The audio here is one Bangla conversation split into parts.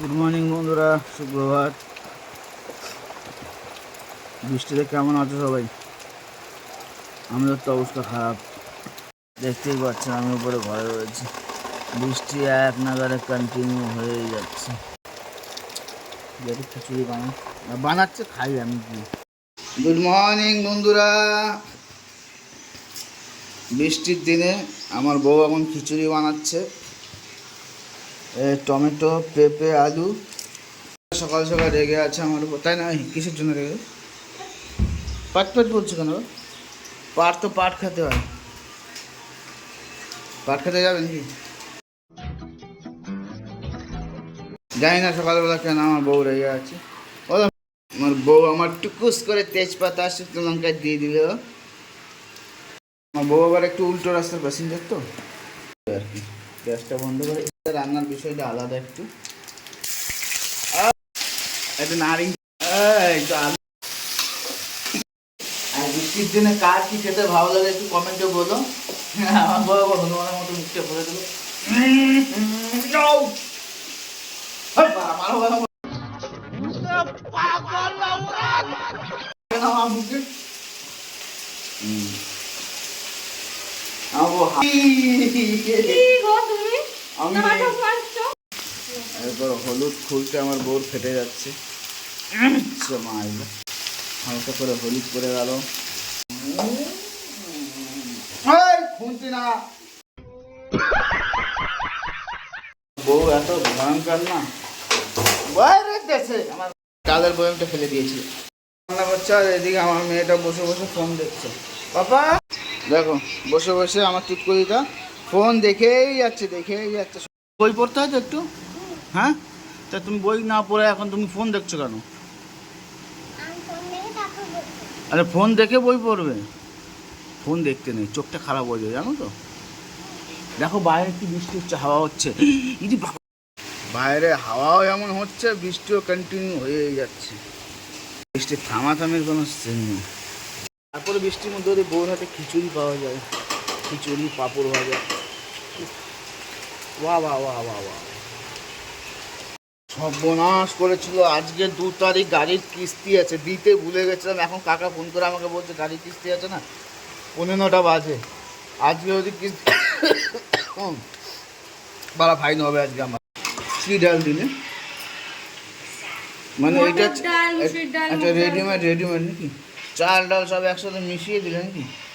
গুড মর্নিং বন্ধুরা, সুপ্রভাত। বৃষ্টিতে কেমন আছো সবাই? আমাদের তো অবস্থা খারাপ। দেখতেই পাচ্ছেন, আমি উপরে ঘরে রয়েছি। বৃষ্টি এক নাগারে কন্টিনিউ হয়েই যাচ্ছে। খিচুড়ি বানাই। বানাচ্ছে, খাই আমি কি গুড মর্নিং বন্ধুরা। বৃষ্টির দিনে আমার বউ এখন খিচুড়ি বানাচ্ছে। টমেটো, পেঁপে, আলু। সকাল সকাল রেগে আছে আমার উপর। তাই না? কিসের জন্য রেগে? পাট পাট বলছো কেন? পাট তো পাট খেতে হয়। পাট খেতে যাবে নাকি? জানি না সকালবেলা কেন আমার বউ রেগে আছে। বলো। আমার বউ আমার টুকুস করে তেজপাতা, শুকনো লঙ্কা দিয়ে দিল আমার বউ আবার একটু উল্টো রাস্তার প্যাসেঞ্জার তো। আর কি। গ্যাসটা বন্ধ করে রান্নার বিষয়টা আলাদা একটু। নারিং একটু আর বৃষ্টির দিনে কার কি খেতে ভালো লাগে একটু কমেন্টে বলো। আমার বউ হনুমানের মতো মুখটা ভরে দিল আমার আমি এরপর হলুদ খুলতে আমার বোর ফেটে যাচ্ছে। মা। হালকা করে হলুদ করে গেল। না। বউ এত ভয়ঙ্কর না? বাইরে দেশে আমার কালের বয়মটা ফেলে দিয়েছিল। রান্না করছে আর এদিকে আমার মেয়েটা বসে বসে ফোন দেখছে। পাপা? দেখো বসে বসে আমার টিটকলিটা ফোন দেখেই যাচ্ছে দেখেই যাচ্ছে। বই পড়তে হয় তো একটু? হ্যাঁ? তা তুমি বই না পড়ে এখন তুমি ফোন দেখছ কেন? আরে ফোন দেখে বই পড়বে? ফোন দেখতে নেই চোখটা খারাপ হয়ে যায় জানো তো? দেখো বাইরে কি বৃষ্টি হচ্ছে হাওয়া হচ্ছে। বাইরে হাওয়াও এমন হচ্ছে বৃষ্টিও কন্টিনিউ হয়েই যাচ্ছে। বৃষ্টির থামাথামির কোনো সিন নেই। তারপরে বৃষ্টির মধ্যে যদি বউর হাতে খিচুড়ি পাওয়া যায়। খিচুড়ি পাঁপড় ভাজা। বাহ বাহ বাহ বাহ বাহ সর্বনাশ করেছিল। আজকে দু তারিখ গাড়ির কিস্তি আছে। দিতে ভুলে গেছিলাম। এখন কাকা ফোন করে আমাকে বলছে গাড়ির কিস্তি আছে না? পনেরোটা বাজে। আজকে যদি কিস্তি বাড়া ফাইন হবে আজকে আমার। কি ডাল দিলে? মানে এটা আচ্ছা রেডিমেড রেডিমেড নাকি? চাল ডাল সব একসাথে মিশিয়ে দিলে নাকি?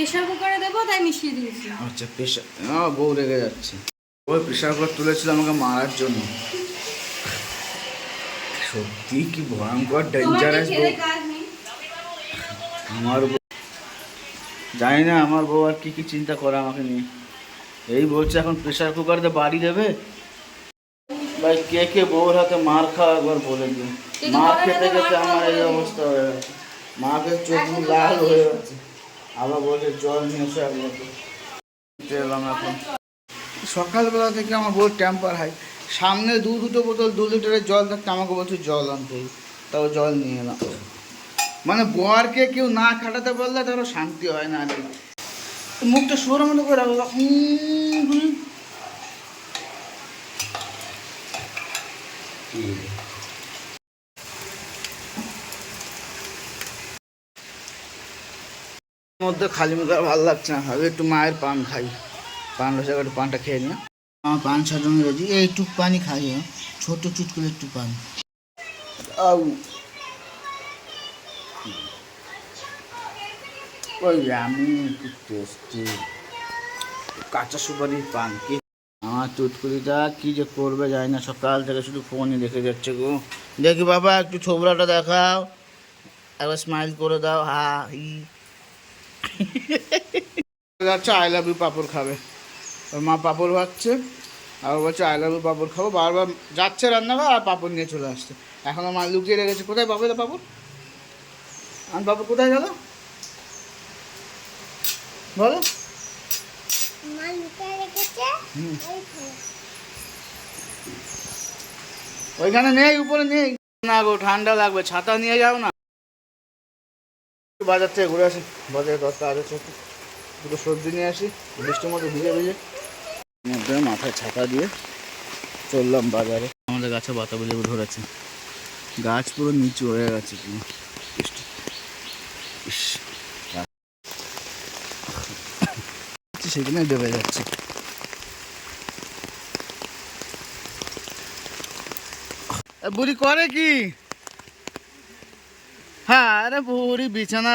প্রেশার কুকারে দেবো তাই মিশিয়ে দিয়েছি। আচ্ছা আমার বউ রেগে যাচ্ছে। ওই প্রেশার কুকার তুলেছিল আমাকে মারার জন্য। সত্যি কি ভয়ঙ্কর ডেঞ্জারাস আমার বউ জানি না আমার বউ আর কি কি চিন্তা করে আমাকে নিয়ে। এই বলছে এখন প্রেশার কুকার কুকারতে বাড়ি দেবে? ভাই কে কে বউর হাতে মার খাওয়া একবার বলে দিন মার খেতে খেতে আমার এই অবস্থা হয়ে গেছে। মাকে চোখ তো লাল হয়ে গেছে। আবার বলছে জল নিয়ে এসো এক এলাম এখন। সকালবেলা থেকে আমার বউ টেম্পার হাই সামনে দু দুটো বোতল দু লিটারের জল থাকতে আমাকে বলছে জল আনতে তাও জল নিয়ে এলাম। মানে বরকে কেউ না খাটাতে পারলে তারও শান্তি হয় না আর মুখটা সোর মতো করে রাখো হুম, মধ্যে খালি মুখে ভালো লাগছে না। ভাবে, একটু মায়ের পান খাই। পান রসে একটু পানটা খেয়ে নিও। আমার পান সাজানো রয়েছে এইটুক পানি খাই হ্যাঁ। ছোট চুট করে একটু পান। ওই আমি একটু টেস্টি কাঁচা সুপারির পান। কি? আমার চুটকুলিটা কি যে করবে যায় না। সকাল থেকে শুধু ফোনই দেখে যাচ্ছে গো। দেখি বাবা, একটু ছোবরাটা দেখাও। একবার স্মাইল করে দাও। হা, হি। যাচ্ছে আই লাভ ইউ পাপড় খাবে। ওর মা পাপড় ভাজছে আর বলছে আই লাভ ইউ পাপড় খাব। বারবার যাচ্ছে রান্নাঘর আর পাপড় নিয়ে চলে আসছে। এখন মা লুকিয়ে রেখেছে কোথায় পাবে তো পাপড়? আর পাপড় কোথায় গেল? বলো। ওইখানে নেই উপরে নেই। না গো ঠান্ডা লাগবে ছাতা নিয়ে যাও না। বাজার থেকে ঘুরে আসি। বাজারে দশটা আগে চলছে দুটো সবজি নিয়ে আসি বৃষ্টির মধ্যে ভিজে ভিজে। মধ্যে মাথায় ছাতা দিয়ে চললাম বাজারে। আমাদের গাছে বাতাবি লেবু ধরেছে। গাছ পুরো নিচু হয়ে গেছে পুরো। সেখানে ডেবে যাচ্ছে। বুড়ি করে কি? হ্যাঁ আরে বুড়ি বিছানা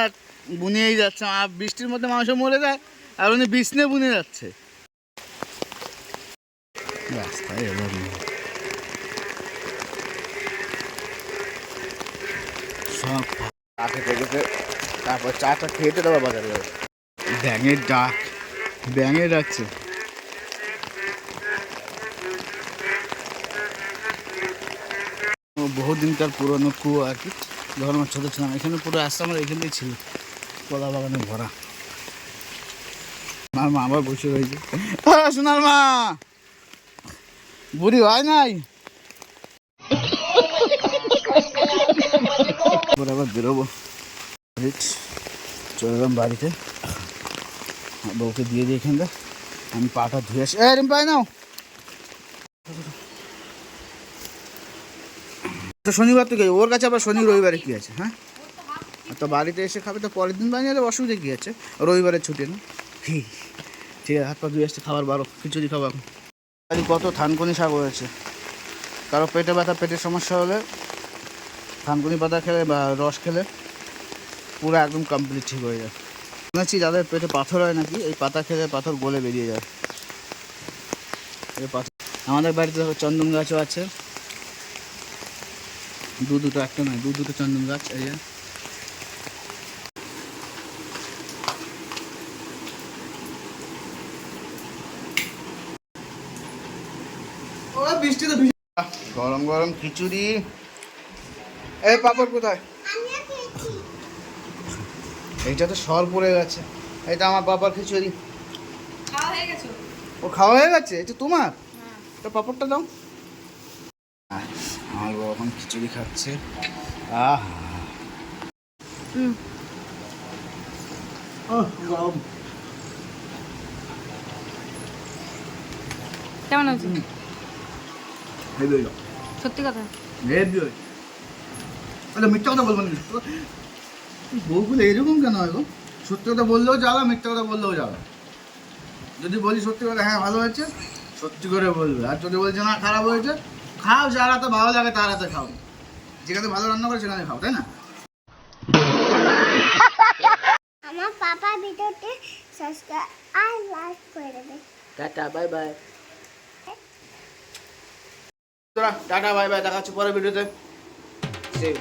বুনিয়েই যাচ্ছে। আর বৃষ্টির মধ্যে মানুষ মরে যায় আর উনি বিছনে বুনে যাচ্ছে। রাস্তায়। সব চা খেতে খেতে তারপর চাটা খেতে দেবো বাজারে ব্যাঙের ডাক ব্যাঙে ডাকছে। বহুদিনকার পুরনো কুয়ো আর কি। যখন আমার ছোটো ছিলাম এখানে পুরো আসতে আমার এখানেই ছিল। কলা বাগানে ভরা। আমার মা আবার বসে রয়েছে। সোনার মা! বুড়ি হয় নাই? আবার বেরোবো। চলে এলাম বাড়িতে। বউকে দিয়ে দিই এখানটা। আমি পাটা ধুয়ে আসি। এ পাই নাও। তো শনিবার তো কি ওর কাছে আবার শনি, রবিবারে কি আছে হ্যাঁ? তো বাড়িতে এসে খাবে তো পরের দিন বানিয়ে অসুবিধা কী আছে? রবিবারে ছুটি, না? ঠিক আছে, হাত পা ধুয়ে আসতে খাবার বারো, খিচুড়ি খাব এখন। আজ কত থানকুনি শাক হয়েছে। কারও পেটে ব্যথা, পেটের সমস্যা হলে থানকুনি পাতা খেলে বা রস খেলে পুরো একদম কমপ্লিট ঠিক হয়ে যায়। শুনেছি যাদের পেটে পাথর হয় নাকি, এই পাতা খেলে পাথর গলে বেরিয়ে যায়। এই পাথর আমাদের বাড়িতে চন্দন গাছও আছে। দু দুটো একটা নয় দু দুটো চন্দন গাছ এই যে। বৃষ্টি তো গরম গরম খিচুড়ি। এই পাপড় কোথায়? এইটা তো সর পড়ে গেছে। এটা আমার বাবার খিচুড়ি। খাওয়া হয়ে গেছে? ও খাওয়া হয়ে গেছে? এটা তোমার? তো পাপড়টা দাও। আমার বাবা এখন খিচুড়ি খাচ্ছে। আহ। গরম। কেমন আছে? সত্যি কথা? আচ্ছা মিথ্যা কথা বলব না। বউগুলো এরকম কেন হয় গো? সত্যি কথা বললেও জ্বালা মিথ্যা কথা বললেও জ্বালা। যদি বলি সত্যি কথা হ্যাঁ ভালো হয়েছে সত্যি করে বলবে। আর যদি বলছে না খারাপ হয়েছে খাও যার হাতে ভালো লাগে তার তো খাও। যেখানে ভালো রান্না করে সেখানে খাও তাই না? আমার পাপা ভিডিওতে সাবস্ক্রাইব আর লাইক করে দেবে। Tata bye bye tata bye bye দেখা হচ্ছে পরের ভিডিওতে। সেই